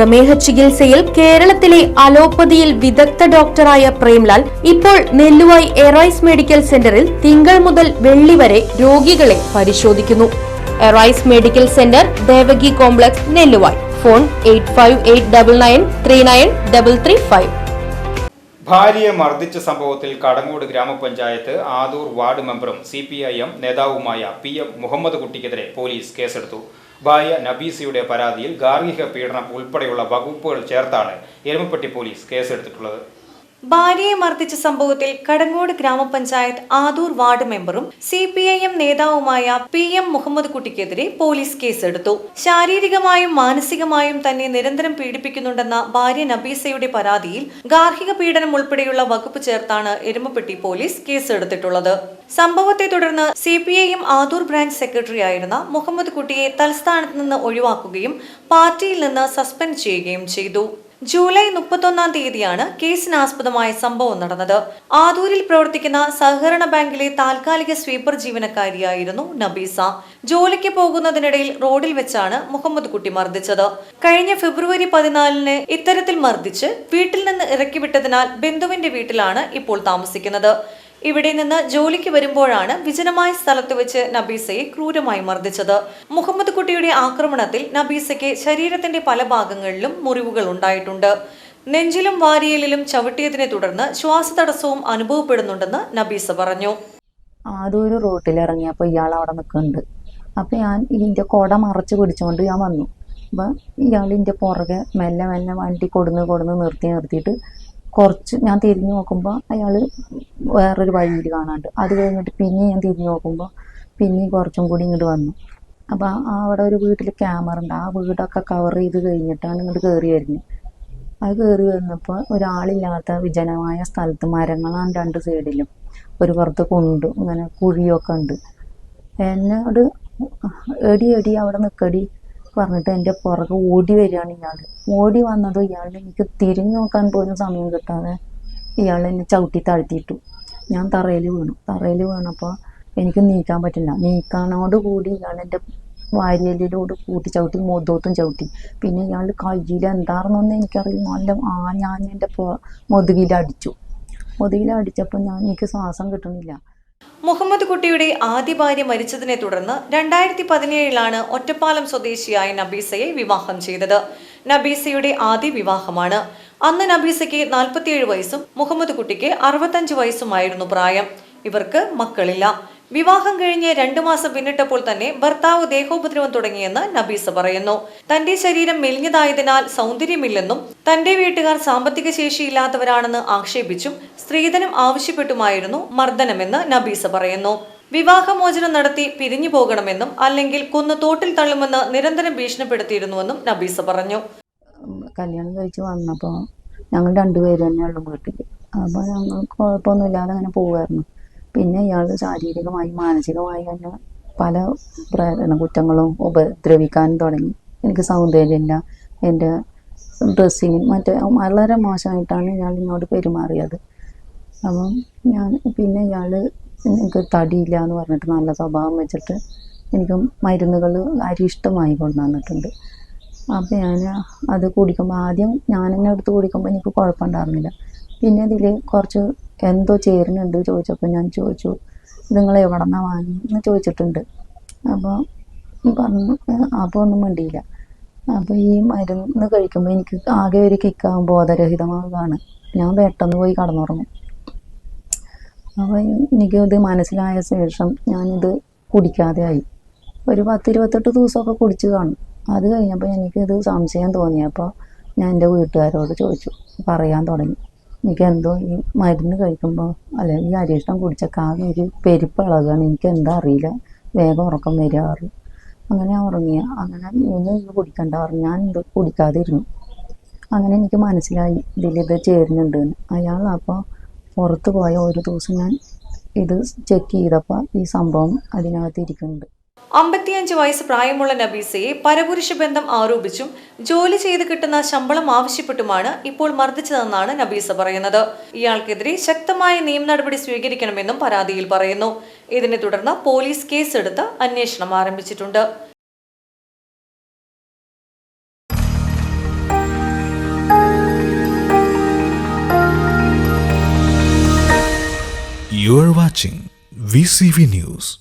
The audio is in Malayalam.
പ്രമേഹ ചികിത്സയിൽ കേരളത്തിലെ അലോപ്പതിയിൽ വിദഗ്ധ ഡോക്ടറായ പ്രേംലാൽ ഇപ്പോൾ നെല്ലുവായി എറൈസ് മെഡിക്കൽ സെന്ററിൽ തിങ്കൾ മുതൽ വെള്ളി വരെ രോഗികളെ പരിശോധിക്കുന്നു. Arise medical centre Devaki complex Nelluvayi. Phone eight five eight double nine three nine double three five. ഭാര്യയെ മർദ്ദിച്ച സംഭവത്തിൽ കടങ്ങോട് ഗ്രാമപഞ്ചായത്ത് ആദൂർ വാർഡ് മെമ്പറും സി പി ഐ എം നേതാവുമായ പി എം മുഹമ്മദ് കുട്ടിക്കെതിരെ പോലീസ് കേസെടുത്തു. ഭാര്യ നബീസയുടെ പരാതിയിൽ ഗാർഹിക പീഡനം ഉൾപ്പെടെയുള്ള വകുപ്പുകൾ ചേർത്താണ് എരുമപ്പെട്ടി പോലീസ് കേസെടുത്തിട്ടുള്ളത്. ഭാര്യയെ മർദ്ദിച്ച സംഭവത്തിൽ കടങ്ങോട് ഗ്രാമപഞ്ചായത്ത് ആദൂർ വാർഡ് മെമ്പറും സി പി ഐ എം നേതാവുമായ പി എം മുഹമ്മദ് കുട്ടിക്കെതിരെ പോലീസ് കേസെടുത്തു. ശാരീരികമായും മാനസികമായും തന്നെ നിരന്തരം പീഡിപ്പിക്കുന്നുണ്ടെന്ന ഭാര്യ നബീസയുടെ പരാതിയിൽ ഗാർഹിക പീഡനം ഉൾപ്പെടെയുള്ള വകുപ്പ് ചേർത്താണ് എരുമപ്പെട്ടി പോലീസ് കേസെടുത്തിട്ടുള്ളത്. സംഭവത്തെ തുടർന്ന് C P I M Adoor branch secretary ആയിരുന്ന മുഹമ്മദ് കുട്ടിയെ തൽസ്ഥാനത്ത് നിന്ന് ഒഴിവാക്കുകയും പാർട്ടിയിൽ നിന്ന് സസ്പെൻഡ് ചെയ്യുകയും ചെയ്തു. ജൂലൈ മുപ്പത്തൊന്നാം തീയതിയാണ് കേസിനാസ്പദമായ സംഭവം നടന്നത്. ആദൂരിൽ പ്രവർത്തിക്കുന്ന സഹകരണ ബാങ്കിലെ താൽക്കാലിക സ്വീപ്പർ ജീവനക്കാരിയായിരുന്നു നബീസ. ജോലിക്ക് പോകുന്നതിനിടയിൽ റോഡിൽ വെച്ചാണ് മുഹമ്മദ് കുട്ടി മർദ്ദിച്ചത്. കഴിഞ്ഞ ഫെബ്രുവരി പതിനാലിന് ഇത്തരത്തിൽ മർദ്ദിച്ച് വീട്ടിൽ നിന്ന് ഇറക്കിവിട്ടതിനാൽ ബന്ധുവിന്റെ വീട്ടിലാണ് ഇപ്പോൾ താമസിക്കുന്നത്. ഇവിടെ നിന്ന് ജോലിക്ക് വരുമ്പോഴാണ് വിജനമായ സ്ഥലത്ത് വെച്ച് നബീസയെ ക്രൂരമായി മർദ്ദിച്ചത്. മുഹമ്മദ് കുട്ടിയുടെ ആക്രമണത്തിൽ നബീസയ്ക്ക് ശരീരത്തിന്റെ പല ഭാഗങ്ങളിലും മുറിവുകൾ ഉണ്ടായിട്ടുണ്ട്. നെഞ്ചിലും വാരിയലിലും ചവിട്ടിയതിനെ തുടർന്ന് ശ്വാസതടസ്സവും അനുഭവപ്പെടുന്നുണ്ടെന്ന് നബീസ പറഞ്ഞു. ആദ്യം ഒരു റോട്ടിൽ ഇറങ്ങിയപ്പോൾ ഇയാൾ അവിടെ നിൽക്കുന്നുണ്ട്. അപ്പം ഞാൻ ഇതിന്റെ കുട മറച്ച് പിടിച്ചുകൊണ്ട് ഞാൻ വന്നു. അപ്പം ഇയാൾ ഇതിന്റെ പുറകെ മെല്ലെ മെല്ലെ വണ്ടി കൊടുന്ന് കൊടുന്ന് നിർത്തി നിർത്തിയിട്ട് കുറച്ച് ഞാൻ തിരിഞ്ഞു നോക്കുമ്പോൾ അയാൾ വേറൊരു വഴിയിൽ കാണാണ്ട്. അത് കഴിഞ്ഞിട്ട് പിന്നെ ഞാൻ തിരിഞ്ഞു നോക്കുമ്പോൾ പിന്നെ കുറച്ചും കൂടി ഇങ്ങോട്ട് വന്നു. അപ്പോൾ അവിടെ ഒരു വീട്ടിൽ ക്യാമറ ഉണ്ട്. ആ വീടൊക്കെ കവർ ചെയ്ത് കഴിഞ്ഞിട്ടാണ് ഇങ്ങോട്ട് കയറി വരുന്നത്. അത് കയറി വന്നപ്പോൾ ഒരാളില്ലാത്ത വിജനമായ സ്ഥലത്ത് മരങ്ങളാണ് രണ്ട് സൈഡിലും. ഒരു പുറത്ത് കൊണ്ട് ഇങ്ങനെ കുഴിയൊക്കെ ഉണ്ട്. എന്നോട് എടി എടി അവിടെ നിൽക്കടി പറഞ്ഞിട്ട് എന്റെ പുറകെ ഓടി വരികയാണ് ഇയാൾ ഓടി വന്നതും ഇയാൾ എനിക്ക് തിരിഞ്ഞു നോക്കാൻ പോലും സമയം കിട്ടാതെ ഇയാൾ എന്നെ ചവിട്ടി താഴ്ത്തിയിട്ടു. ഞാൻ തറയിൽ വീണു. തറയിൽ വീണപ്പോൾ എനിക്ക് നീക്കാൻ പറ്റില്ല. നീക്കാനോട് കൂടി ഇയാൾ എന്റെ വാരിയലിലോട് കൂട്ടി ചവിട്ടി മുതോത്തും ചവിട്ടി. പിന്നെ ഇയാൾ കയ്യിൽ എന്താണെന്നൊന്നും എനിക്കറിയില്ല. നല്ല ആ ഞാൻ എന്റെ മുതുകിൽ അടിച്ചപ്പോൾ ഞാൻ എനിക്ക് ശ്വാസം കിട്ടുന്നില്ല മുഹമ്മദ് കുട്ടിയുടെ ആദ്യ ഭാര്യ മരിച്ചതിനെ തുടർന്ന് രണ്ടായിരത്തി പതിനേഴിലാണ് ഒറ്റപ്പാലം സ്വദേശിയായ നബീസയെ വിവാഹം ചെയ്തത്. നബീസയുടെ ആദ്യ വിവാഹമാണ്. അന്ന് നബീസയ്ക്ക് നാൽപ്പത്തിയേഴ് വയസ്സും മുഹമ്മദ് കുട്ടിക്ക് അറുപത്തഞ്ച് വയസ്സുമായിരുന്നു പ്രായം. ഇവർക്ക് മക്കളില്ല. വിവാഹം കഴിഞ്ഞ് രണ്ടു മാസം പിന്നിട്ടപ്പോൾ തന്നെ ഭർത്താവ് ദേഹോപദ്രവം തുടങ്ങിയെന്ന് നബീസ പറയുന്നു. തന്റെ ശരീരം മെലിഞ്ഞതായതിനാൽ സൗന്ദര്യമില്ലെന്നും തന്റെ വീട്ടുകാർ സാമ്പത്തിക ശേഷിയില്ലാത്തവരാണെന്ന് ആക്ഷേപിച്ചും സ്ത്രീധനം ആവശ്യപ്പെട്ടുമായിരുന്നു മർദ്ദനമെന്ന് നബീസ പറയുന്നു. വിവാഹമോചനം നടത്തി പിരിഞ്ഞു പോകണമെന്നും അല്ലെങ്കിൽ കൊന്നു തോട്ടിൽ തള്ളുമെന്ന് നിരന്തരം ഭീഷണിപ്പെടുത്തിയിരുന്നുവെന്നും നബീസ പറഞ്ഞു. കല്യാണം കഴിച്ച് വന്നപ്പോൾ ഞങ്ങൾ രണ്ടുപേരും തന്നെ ഉള്ളു വീട്ടിൽ അപ്പോൾ ഞങ്ങൾ കുഴപ്പമൊന്നുമില്ലാതെ അങ്ങനെ പോവുമായിരുന്നു പിന്നെ ഇയാൾ ശാരീരികമായി മാനസികമായി തന്നെ പല പ്രേരണ കുറ്റങ്ങളും ഉപദ്രവിക്കാൻ തുടങ്ങി. എനിക്ക് സൗന്ദര്യമില്ല. എന്റെ ഡ്രസ്സിങ് മറ്റേ വളരെ മോശമായിട്ടാണ് ഇയാൾ എന്നോട് പെരുമാറിയത്. അപ്പം ഞാൻ പിന്നെ ഇയാൾ എനിക്ക് തടിയില്ല എന്ന് പറഞ്ഞിട്ട് നല്ല സ്വഭാവം വെച്ചിട്ട് എനിക്ക് മരുന്നുകൾ അരിഷ്ടമായി കൊണ്ടുവന്നിട്ടുണ്ട്. അപ്പം ഞാൻ അത് കുടിക്കുമ്പോൾ ആദ്യം ഞാൻ തന്നെ എടുത്ത് കുടിക്കുമ്പോൾ എനിക്ക് കുഴപ്പമുണ്ടായിരുന്നില്ല പിന്നെ ഇതിൽ കുറച്ച് എന്തോ ചേരുന്നുണ്ട് ചോദിച്ചപ്പോൾ ഞാൻ ചോദിച്ചു ഇത് നിങ്ങൾ എവിടെ നിന്നാണ് വാങ്ങി? എന്ന് ചോദിച്ചിട്ടുണ്ട്. അപ്പോൾ പറഞ്ഞു അപ്പോൾ ഒന്നും വേണ്ടിയില്ല അപ്പോൾ ഈ മരുന്ന് കഴിക്കുമ്പോൾ എനിക്ക് ആകെ ഒരു കിക്കാവും ബോധരഹിതമാവുകയാണ് ഞാൻ പെട്ടെന്ന് പോയി കടന്നുറങ്ങും. അപ്പോൾ എനിക്ക് എനിക്കത് മനസ്സിലായ ശേഷം ഞാനിത് കുടിക്കാതെ ആയി. ഒരു പത്ത് ഇരുപത്തെട്ട് ദിവസമൊക്കെ കുടിച്ച് കാണും. അത് കഴിഞ്ഞപ്പോൾ എനിക്കിത് സംശയം തോന്നിയപ്പോൾ ഞാൻ എന്റെ വീട്ടുകാരോട് ചോദിച്ചു പറയാൻ തുടങ്ങി. എനിക്ക് എന്തോ ഈ മരുന്ന് കഴിക്കുമ്പോൾ അല്ലെ ഈ അരിഷ്ടം കുടിച്ച ആകെ ഒരു പെരുപ്പ് ഇളകാണ് എനിക്ക് എന്താ അറിയില്ല. വേഗം ഉറക്കം വരാറ് അങ്ങനെ ഞാൻ ഉറങ്ങിയ അങ്ങനെ ഇനി ഇത് കുടിക്കണ്ട പറഞ്ഞു. ഞാൻ ഇത് കുടിക്കാതിരുന്നു. അങ്ങനെ എനിക്ക് മനസ്സിലായി ഇതിലിത് ചേരുന്നുണ്ട് അയാൾ അപ്പോൾ പുറത്ത് പോയ ഒരു ദിവസം ഞാൻ ഇത് ചെക്ക് ചെയ്തപ്പോൾ ഈ സംഭവം അതിനകത്ത് ഇരിക്കുന്നുണ്ട്. അമ്പത്തിയഞ്ച് വയസ്സ് പ്രായമുള്ള നബീസയെ പരപുരുഷ ബന്ധം ആരോപിച്ചും ജോലി ചെയ്ത് കിട്ടുന്ന ശമ്പളം ആവശ്യപ്പെട്ടുമാണ് ഇപ്പോൾ മർദ്ദിച്ചതെന്നാണ് നബീസ പറയുന്നത്. ഇയാൾക്കെതിരെ ശക്തമായ നിയമ നടപടി സ്വീകരിക്കണമെന്നും പരാതിയിൽ പറയുന്നു. ഇതിനെ തുടർന്ന് പോലീസ് കേസെടുത്ത് അന്വേഷണം ആരംഭിച്ചിട്ടുണ്ട്. You are watching VCV News.